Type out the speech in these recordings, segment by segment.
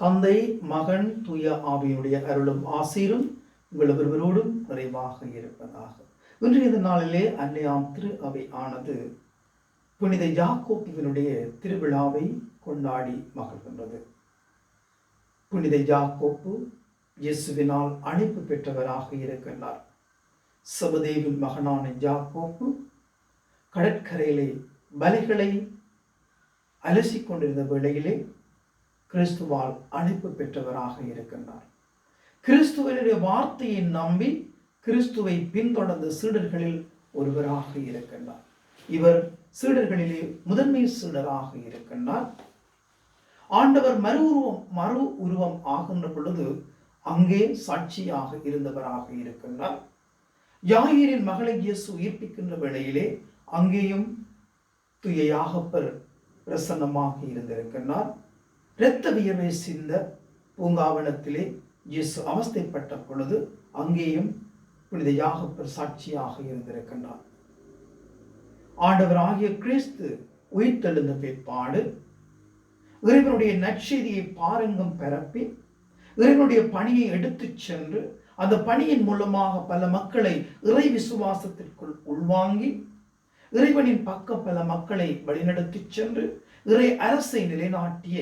தந்தை மகன் தூய ஆவியினுடைய அருளும் ஆசீரும் உங்கள் ஒருவரோடும் நிறைவாக இருப்பதாக. இன்றைய நாளிலே அன்னையாம் திரு அவை ஆனது புனித யாக்கோப்புவினுடைய திருவிழாவை கொண்டாடி மகிழ்கின்றது. புனித யாக்கோப்பு இயேசுவினால் அழைப்பு பெற்றவராக இருக்கின்றார். சபதேவின் மகனான யாக்கோப்பு கடற்கரையிலே வலைகளை அலசிக் கொண்டிருந்த வேளையிலே கிறிஸ்துவால் அழைப்பு பெற்றவராக இருக்கின்றார். கிறிஸ்துவனுடைய வார்த்தையை நம்பி கிறிஸ்துவை பின்தொடர்ந்த சீடர்களில் ஒருவராக இருக்கின்றார். இவர் சீடர்களிலே முதன்மை சீடராக இருக்கின்றார். ஆண்டவர் மறு உருவம் மறு உருவம் ஆகின்ற பொழுது அங்கே சாட்சியாக இருந்தவராக இருக்கின்றார். யாயிரின் மகளை இயேசு உயிர்ப்பிக்கின்ற வேளையிலே அங்கேயும் துய யாகப்பர் பிரசன்னமாக இருந்திருக்கின்றார். இரத்த வியர்வை சிந்த பூங்காவனத்திலே இயேசு அவஸ்தைப்பட்ட பொழுது அங்கேயும் புனித யாகப்பர் சாட்சியாக இருந்திருக்கின்றார். ஆண்டவர் ஆகிய கிறிஸ்து உயிர்த்தெழுந்த பிற்பாடு இறைவனுடைய நற்செய்தியை பாருங்கும் பரப்பி இறைவனுடைய பணியை எடுத்துச் சென்று அந்த பணியின் மூலமாக பல மக்களை இறை விசுவாசத்திற்குள் உள்வாங்கி இறைவனின் பக்கம் பல மக்களை வழிநடத்திச் சென்று இறை அரசை நிலைநாட்டிய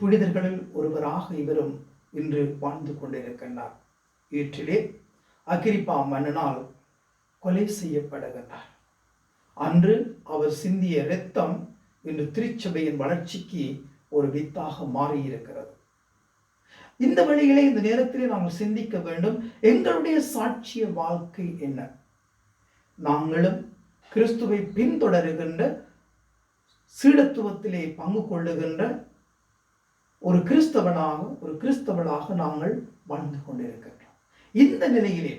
புனிதர்களில் ஒருவராக இவரும் இன்று வாழ்ந்து கொண்டிருக்கின்றார். வீட்டிலே அகிரிப்பா மன்னனால் கொலை செய்யப்படுகின்றார். அன்று அவர் சிந்திய இரத்தம் இன்று திருச்சபையின் வளர்ச்சிக்கு ஒரு வித்தாக மாறியிருக்கிறது. இந்த வழியிலே இந்த நேரத்திலே நாங்கள் சிந்திக்க வேண்டும் எங்களுடைய சாட்சிய வாழ்க்கை என்ன? நாங்களும் கிறிஸ்துவை பின்தொடருகின்ற சீடத்துவத்திலே பங்கு கொள்ளுகின்ற ஒரு கிறிஸ்தவனாக ஒரு கிறிஸ்தவனாக நாங்கள் வாழ்ந்து கொண்டிருக்கின்றோம். இந்த நிலையிலே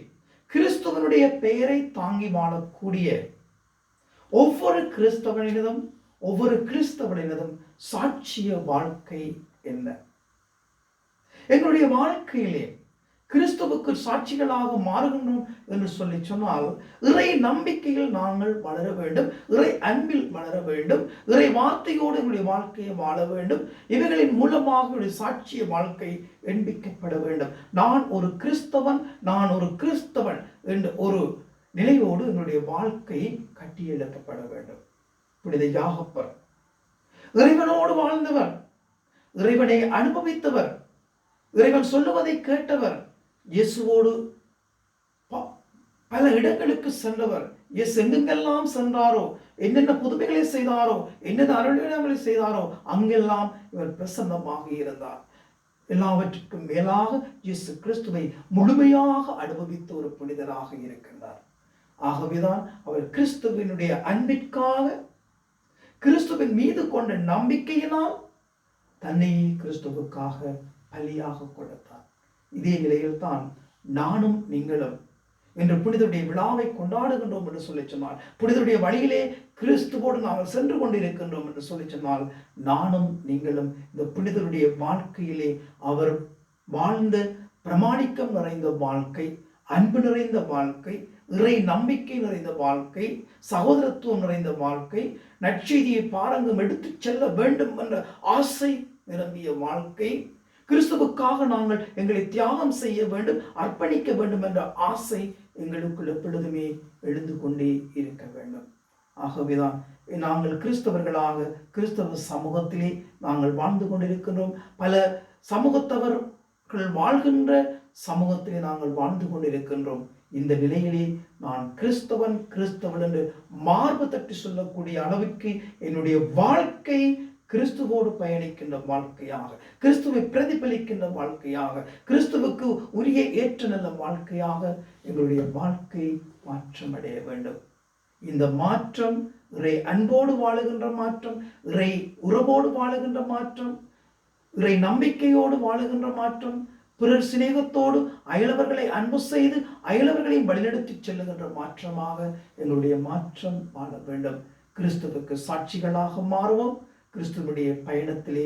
கிறிஸ்துவனுடைய பெயரை தாங்கி வாழக்கூடிய ஒவ்வொரு கிறிஸ்தவனினதும் ஒவ்வொரு கிறிஸ்தவனினதும் சாட்சிய வாழ்க்கை என்ன? எங்களுடைய வாழ்க்கையிலே கிறிஸ்துவுக்கு சாட்சிகளாக மாறுகின்றோம் என்று சொல்லி சொன்னால் இறை நம்பிக்கையில் நாங்கள் வளர வேண்டும் இறை அன்பில் வளர வேண்டும் இறை வார்த்தையோடு எங்களுடைய வாழ்க்கையை வாழ வேண்டும் இவைகளின் மூலமாக என்னுடைய சாட்சிய வாழ்க்கை எண்பிக்கப்பட வேண்டும். நான் ஒரு கிறிஸ்தவன் நான் ஒரு கிறிஸ்தவன் என்று ஒரு நிலையோடு என்னுடைய வாழ்க்கை கட்டியெழுப்பப்பட வேண்டும். புனித யாகப்பர். இறைவனோடு வாழ்ந்தவர் இறைவனை அனுபவித்தவர் இறைவன் சொல்லுவதை கேட்டவர் இயேசுவோடு பல இடங்களுக்கு சென்றவர். இயேசு எங்கெங்கெல்லாம் சென்றாரோ என்னென்ன புதுமைகளை செய்தாரோ என்னென்ன அருளிடங்களை செய்தாரோ அங்கெல்லாம் இவர் பிரசன்னமாக இருந்தார். எல்லாவற்றுக்கும் மேலாக இயேசு கிறிஸ்துவை முழுமையாக அனுபவித்த ஒரு புனிதராக இருக்கின்றார். ஆகவேதான் அவர் கிறிஸ்துவனுடைய அன்பிற்காக கிறிஸ்துவின் மீது கொண்ட நம்பிக்கையினால் தன்னையே கிறிஸ்துவுக்காக பலியாக கொடுத்தார். இதே நிலையில்தான் நானும் நீங்களும் என்று புனிதருடைய விழாவை கொண்டாடுகின்றோம் என்று சொல்லி சொன்னால் புனிதருடைய வழியிலே கிறிஸ்துவோடு நாங்கள் சென்று கொண்டிருக்கின்றோம் என்று சொல்லி சொன்னால் நானும் நீங்களும் இந்த புனிதருடைய வாழ்க்கையிலே அவர் வாழ்ந்த பிரமாணிக்கம் நிறைந்த வாழ்க்கை அன்பு நிறைந்த வாழ்க்கை இறை நம்பிக்கை நிறைந்த வாழ்க்கை சகோதரத்துவம் நிறைந்த வாழ்க்கை நற்செய்தியை பாரங்கம் எடுத்துச் செல்ல வேண்டும் என்ற ஆசை நிரம்பிய வாழ்க்கை கிறிஸ்துவுக்காக நாங்கள் எங்களை தியாகம் செய்ய வேண்டும் அர்ப்பணிக்க வேண்டும் என்ற ஆசை எங்களுக்குள் எப்பொழுதுமே எழுந்து கொண்டே இருக்க வேண்டும். ஆகவேதான் நாங்கள் கிறிஸ்தவர்களாக கிறிஸ்தவ சமூகத்திலே நாங்கள் வாழ்ந்து கொண்டிருக்கின்றோம். பல சமூகத்தவர்கள் வாழ்கின்ற சமூகத்திலே நாங்கள் வாழ்ந்து கொண்டிருக்கின்றோம். இந்த நிலையிலே நான் கிறிஸ்தவன் கிறிஸ்தவன் என்று மார்பு தட்டி சொல்லக்கூடிய அளவிற்கு என்னுடைய வாழ்க்கை கிறிஸ்துவோடு பயணிக்கின்ற வாழ்க்கையாக கிறிஸ்துவை பிரதிபலிக்கின்ற வாழ்க்கையாக கிறிஸ்துவுக்கு உரிய ஏற்ற நல்ல வாழ்க்கையாக எங்களுடைய வாழ்க்கை மாற்றம் அடைய வேண்டும். இந்த மாற்றம் இறை அன்போடு வாழுகின்ற மாற்றம் இறை உறவோடு வாழுகின்ற மாற்றம் இறை நம்பிக்கையோடு வாழுகின்ற மாற்றம் பிறர் சிநேகத்தோடு அயலவர்களை அன்பு செய்து அயலவர்களையும் வழிநடத்தி செல்லுகின்ற மாற்றமாக எங்களுடைய மாற்றம் வாழ வேண்டும். கிறிஸ்துவுக்கு சாட்சிகளாக மாறுவோம். கிறிஸ்துவனுடைய பயணத்திலே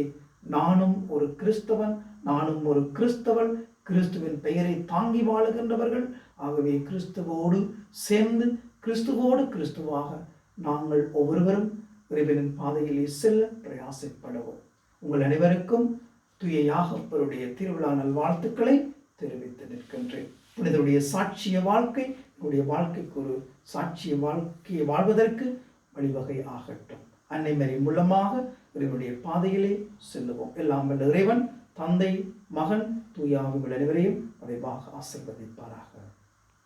நானும் ஒரு கிறிஸ்தவன் நானும் ஒரு கிறிஸ்தவன். கிறிஸ்துவின் பெயரை தாங்கி வாழுகின்றவர்கள். ஆகவே கிறிஸ்துவோடு சேர்ந்து கிறிஸ்துவோடு கிறிஸ்துவாக நாங்கள் ஒவ்வொருவரும் இறைவனின் பாதையிலே செல்ல பிரயாசப்படுவோம். உங்கள் அனைவருக்கும் தூய யாகப்பருடைய திருவிழா நல்வாழ்த்துக்களை தெரிவித்து நிற்கின்றேன். புனிதருடைய சாட்சிய வாழ்க்கை என்னுடைய வாழ்க்கைக்கு ஒரு சாட்சிய வாழ்க்கையை வாழ்வதற்கு வழிவகை ஆகட்டும். அன்னை மரி மூலமாக இறைவனுடைய பாதையிலே செல்லுவோம். எல்லாம் வல்ல இறைவன் தந்தை மகன் தூயாவிகள் அனைவரையும் விரைவாக ஆசிர்வதிப்பாராக.